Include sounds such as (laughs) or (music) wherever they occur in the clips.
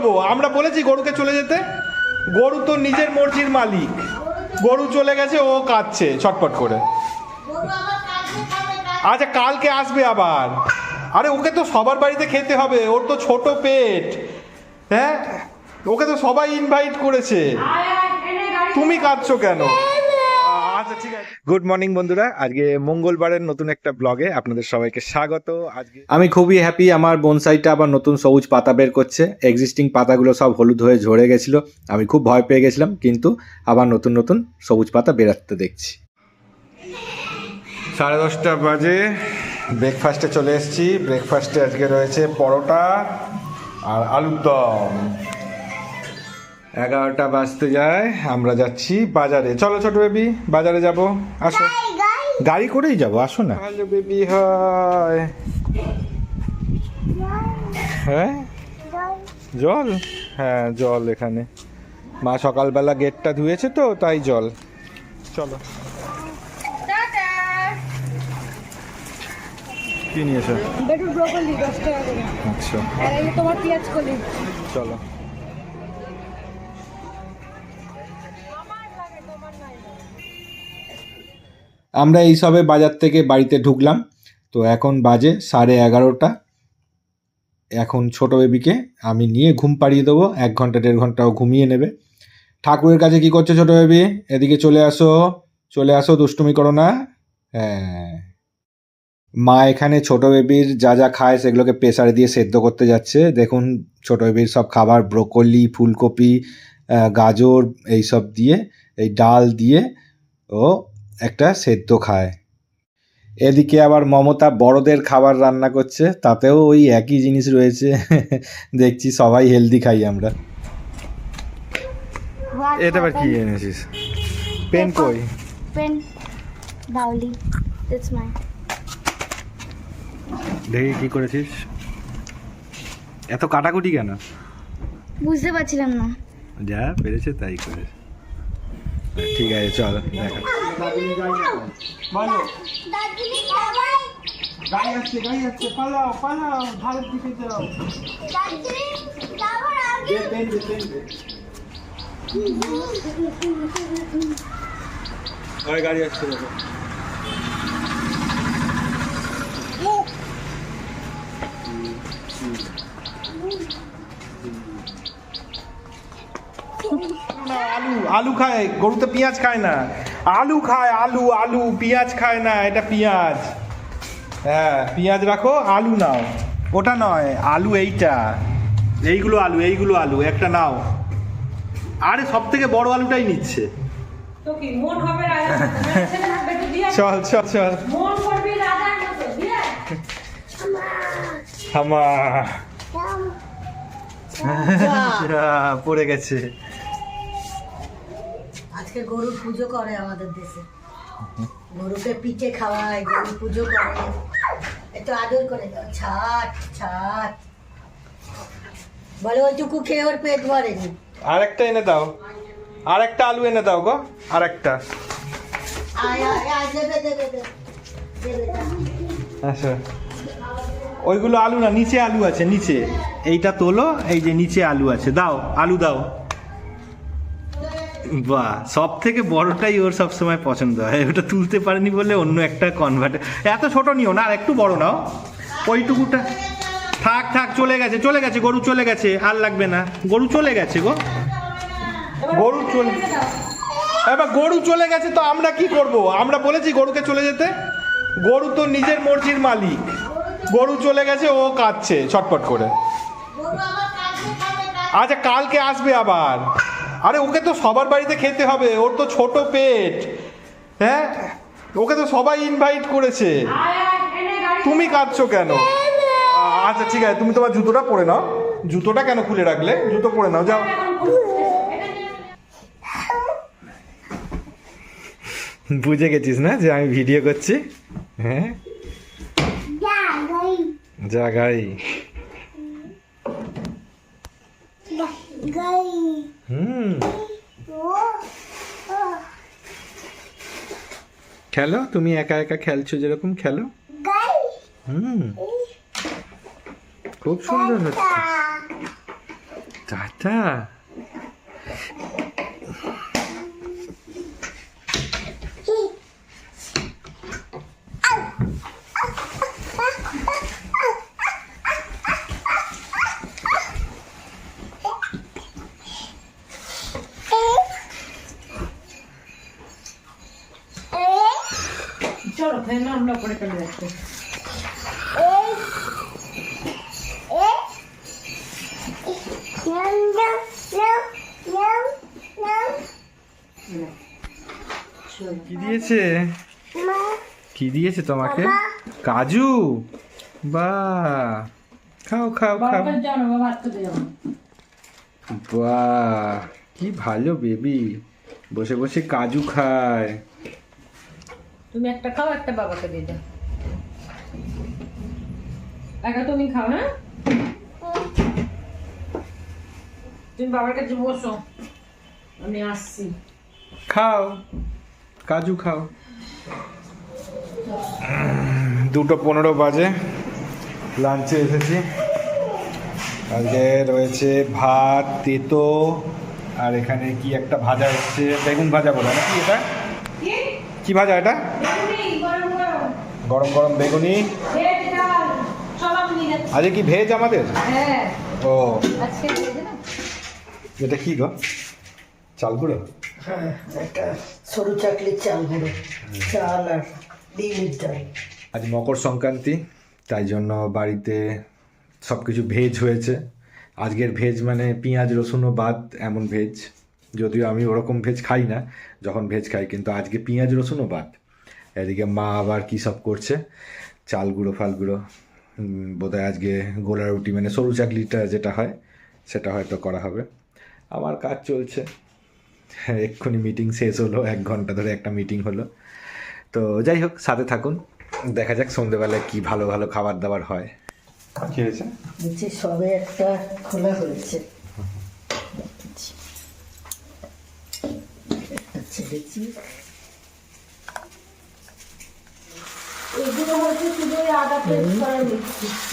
করব? আমরা বলেছি গরুকে চলে যেতে। গরু তো নিজের মর্জির মালিক। গরু চলে গেছে, ও কাঁদছে, ছটপট করে। আচ্ছা কালকে আসবে আবার। আরে, ওকে তো সবার বাড়িতে খেতে হবে, ওর তো ছোট পেট। হ্যাঁ? ওকে তো সবাই ইনভাইট করেছে। তুমি কাঁদছো কেন? গুড মর্নিং বন্ধুরা। আজকে মঙ্গলবারের নতুন একটা ব্লগে আপনাদের সবাইকে স্বাগত। আজকে আমি খুবই হ্যাপি আমার বনসাইটা আবার নতুন সবুজ পাতা বের করছে। এক্সিস্টিং পাতাগুলো সব হলুদ হয়ে ঝরে গেছিল। আমি খুব ভয় পেয়ে গেছিলাম কিন্তু আবার নতুন নতুন সবুজ পাতা বেরাতে দেখছি। সাড়ে দশটা বাজে ব্রেকফাস্টে চলে এসেছি। ব্রেকফাস্টে আজকে রয়েছে পরোটা আর আলুর দম। এগারোটা বাজতে যায় আমরা যাচ্ছি বাজারে। চলো ছোট বেবি বাজারে যাব। আসো। গাড়ি করেই যাব আসো না। হ্যালো বেবি হয় হ্যাঁ? জল? হ্যাঁ জল এখানে। মা সকালবেলা গেটটা ধুয়েছে তো তাই জল। চলো। কি নিয়েছো? আচ্ছা। আর এই যে তোমার পেঁয়াজ কলি। চলো। আমরা এই সবে বাজার থেকে বাড়িতে ঢুকলাম। তো এখন বাজে সাড়ে এগারোটা। এখন ছোট বেবিকে আমি নিয়ে ঘুম পাড়িয়ে দেবো। এক ঘণ্টা, দেড় ঘন্টাও ঘুমিয়ে নেবে। ঠাকুরের কাছে কি করছ ছোট বেবি? এদিকে চলে আসো। চলে আসো, দুষ্টুমি করো না। হ্যাঁ। মা এখানে ছোট বেবির যা যা খায় সেগুলোকে প্রেসারে দিয়ে সেদ্ধ করতে যাচ্ছে। দেখুন, ছোট বেবির সব খাবার, ব্রোকলি, ফুলকপি গাজর, এইসব দিয়ে, এই ডাল দিয়ে ও একটা সেদ্ধ খায়। এদিকে আবার মমতা বড়দের খাবার রান্না করছে তাতেও ওই একই জিনিস রয়েছে। দেখছি সবাই হেলদি খাই আমরা। এটা আবার কি এনেছিস? পেন কই? পেন বাউলি ইটস মাই দেখি কি করেছিস? এত কাটাকুটি কেন? বুঝতে পারছিলাম না। যা পেরেছে তাই করে ঠিক আছে চল দেখা। বলো। গাড়ি আসছে গাড়ি আসছে পালাও পালাও ভারত দিকে যাও। পেন দে। ওই গাড়ি আসছে দেখো। আলু আলু খায় গরুতে পেঁয়াজ খায় না। আলু খায় আলু আলু পেঁয়াজ খায় না এটা পেঁয়াজ। হ্যাঁ পেঁয়াজ রাখো আলু নাও। ওটা নয় আলু এইটা। এইগুলো আলু এইগুলো আলু একটা নাও। আরে সব থেকে বড় আলুটাই নিচ্ছে। (laughs) চল চল চল। মন হামা (laughs) পড়ে গেছে। আজকে গরুর পুজো করে আমাদের দেশে। গরুকে পিঠে খাওয়ায় গরু পুজো করে। একটু আদর করে দাও। ছাট ছাট বলে ওইটুকু খেয়ে ওর পেট ভরেনি আরেকটা এনে দাও। আরেকটা আলু এনে দাও গো আরেকটা। আচ্ছা। ওইগুলো আলু না নিচে আলু আছে নিচে। এইটা তোলো এই যে নিচে আলু আছে। দাও আলু দাও। বাহ সব থেকে বড়টাই ওর সব সময় পছন্দ হয়। ওটা তুলতে পারেনি বলে অন্য একটা কনভার্ট এত ছোট নিও না, আর একটু বড় নাও। ওইটুকুটা। থাক থাক, চলে গেছে চলে গেছে, গরু চলে গেছে, আর লাগবে না। গরু চলে গেছে গো। গরু চলে এবার গরু চলে গেছে তো আমরা কি করব? আমরা বলেছি গরুকে চলে যেতে। গরু তো নিজের মর্জির মালিক। গরু চলে গেছে, ও কাঁদছে, ছটপট করে। আচ্ছা কালকে আসবে আবার। আরে ওকে তো সবার বাড়িতে খেতে হবে ওর তো ছোট পেট। হ্যাঁ? ওকে তো সবাই ইনভাইট করেছে। তুমি কাঁদছো কেন? আচ্ছা ঠিক আছে তুমি তোমার জুতোটা পরে নাও। জুতোটা কেন খুলে রাখলে? জুতো পরে নাও যাও। বুঝে গেছিস না যে আমি ভিডিও করছি? হ্যাঁ? যা হুম। খেলো? তুমি একা একা খেলছো যেরকম খেলো? হুম। খুব সুন্দর হচ্ছে। টাটা। চলো ফ্যান আমরা পরে চলে যাচ্ছি। কি দিয়েছে? কি দিয়েছে তোমাকে? কাজু? বা খাও খাও খাও। বাহ কি ভালো বেবি। বসে বসে কাজু খায়। তুমি একটা খাও, একটা বাবাকে দিয়ে দাও। একা তুমি খাও হ্যাঁ? তুমি বাবার কাছে বসো। আমি আসছি। খাও, কাজু খাও। দুটো পনেরো বাজে লাঞ্চে এসেছি। আজকে রয়েছে ভাত, তেতো, আর এখানে কি একটা ভাজা হচ্ছে, বেগুন ভাজা বলে, নাকি এটা? কি ভাজা এটা? গরম গরম। বেগুনি। আজকে কি ভেজ আমাদের? হ্যাঁ। ও। আজকে ভেজে না? এটা কি গো? চাল গুঁড়ো? হ্যাঁ সরু চাকলির চাল গুঁড়ো। চাল আর ডিমের আজ মকর সংক্রান্তি তাই জন্য বাড়িতে সব কিছু ভেজ হয়েছে। আজকের ভেজ মানে পেঁয়াজ রসুনও বাদ এমন ভেজ। যদিও আমি ওরকম ভেজ খাই না যখন ভেজ খাই কিন্তু আজকে পেঁয়াজ রসুনও বাদ। এদিকে মা আবার কী সব করছে? চাল গুঁড়ো ফাল গুঁড়ো বোধহয় আজকে গোলা রুটি মানে সরু চাকলিটা যেটা হয় সেটা হয়তো করা হবে। আমার কাজ চলছে। এক্ষুনি মিটিং শেষ হলো এক ঘণ্টা ধরে একটা মিটিং হলো। তো যাই হোক সাথে থাকুন। দেখা যাক সন্ধ্যেবেলায় কি ভালো ভালো খাবার দাবার হয়। কি হয়েছে? সবে একটা খোলা হয়েছে একটা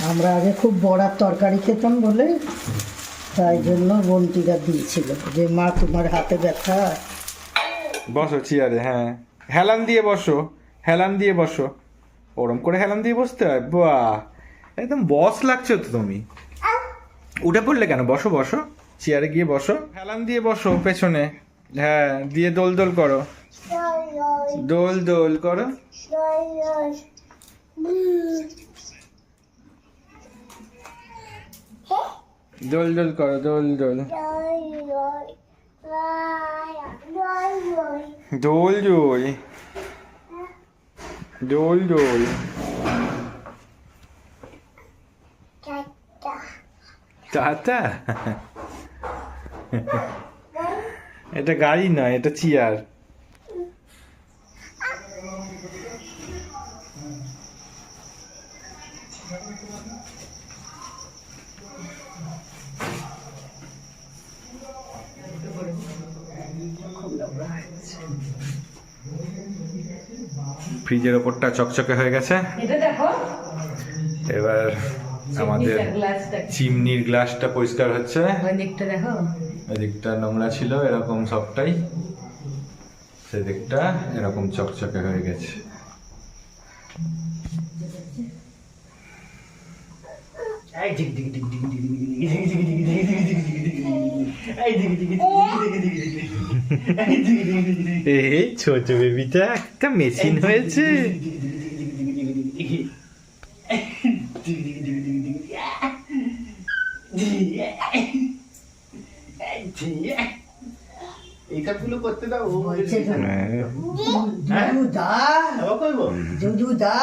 আমরা আগে খুব বড়ার তরকারি খেতাম বলে, তাই জন্য বন্টিরা দিয়েছিল। যে মা, তোমার হাতে ব্যথা। বসো চেয়ারে হ্যাঁ। হেলান দিয়ে বসো, হেলান দিয়ে বসো। ওরম করে হেলান দিয়ে বসতে হয়? বাহ! একদম বস লাগছে তো তুমি। উঠে পড়লে কেন? বসো বসো। চেয়ারে গিয়ে বসো। হেলান দিয়ে বসো, পেছনে। হ্যাঁ দিয়ে দোল দোল করো। দোল দোল করো। দোল দোল করো, দোল দোল। দোল দোল। দোল দোল। টাটা। এটা গাড়ি নয়, এটা চেয়ার। ফ্রিজের ওপরটা চকচকে হয়ে গেছে এবার আমাদের চিমনির গ্লাসটা পরিষ্কার হচ্ছে দিকটা এদিকটা নোংরা ছিল এরকম সবটাই সেদিকটা এরকম চকচকে হয়ে গেছে এই ছোট বেবিটা একটা মেশিন হয়েছে এইসবগুলো করতে দাও ও বলছে হ্যাঁ। জুজু দা আবার করব জুজু দা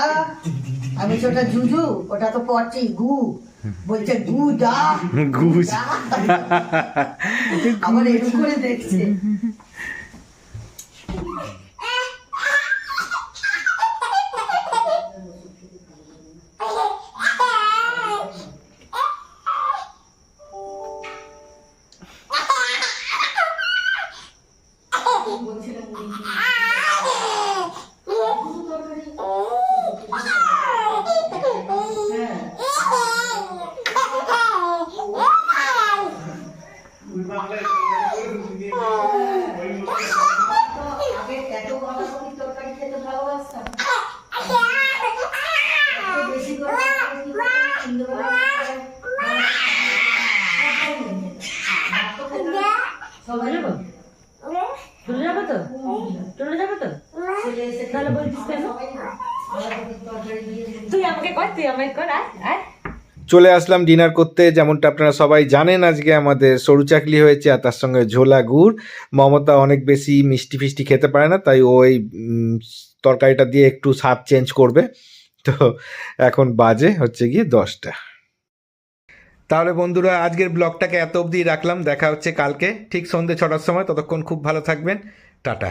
আমি তো ওটা জুজু ওটা তো পটি গু (laughs) বলছে গুজ দা। (laughs) আবার এরকম করে দেখছে (laughs) চলে আসলাম ডিনার করতে, যেমনটা আপনারা সবাই জানেন আজকে আমাদের সরু চাকলি হয়েছে আর তার সঙ্গে ঝোলা গুড়। মমতা অনেক বেশি মিষ্টি ফিষ্টি খেতে পারে না, তাই ওই তরকারিটা দিয়ে একটু স্বাদ চেঞ্জ করবে। তো এখন বাজে হচ্ছে গিয়ে দশটা। তাহলে বন্ধুরা, আজকের ব্লগটাকে এত অবধি রাখলাম, দেখা হচ্ছে কালকে, ঠিক সন্ধ্যে ছটার সময়, ততক্ষণ খুব ভালো থাকবেন, টাটা।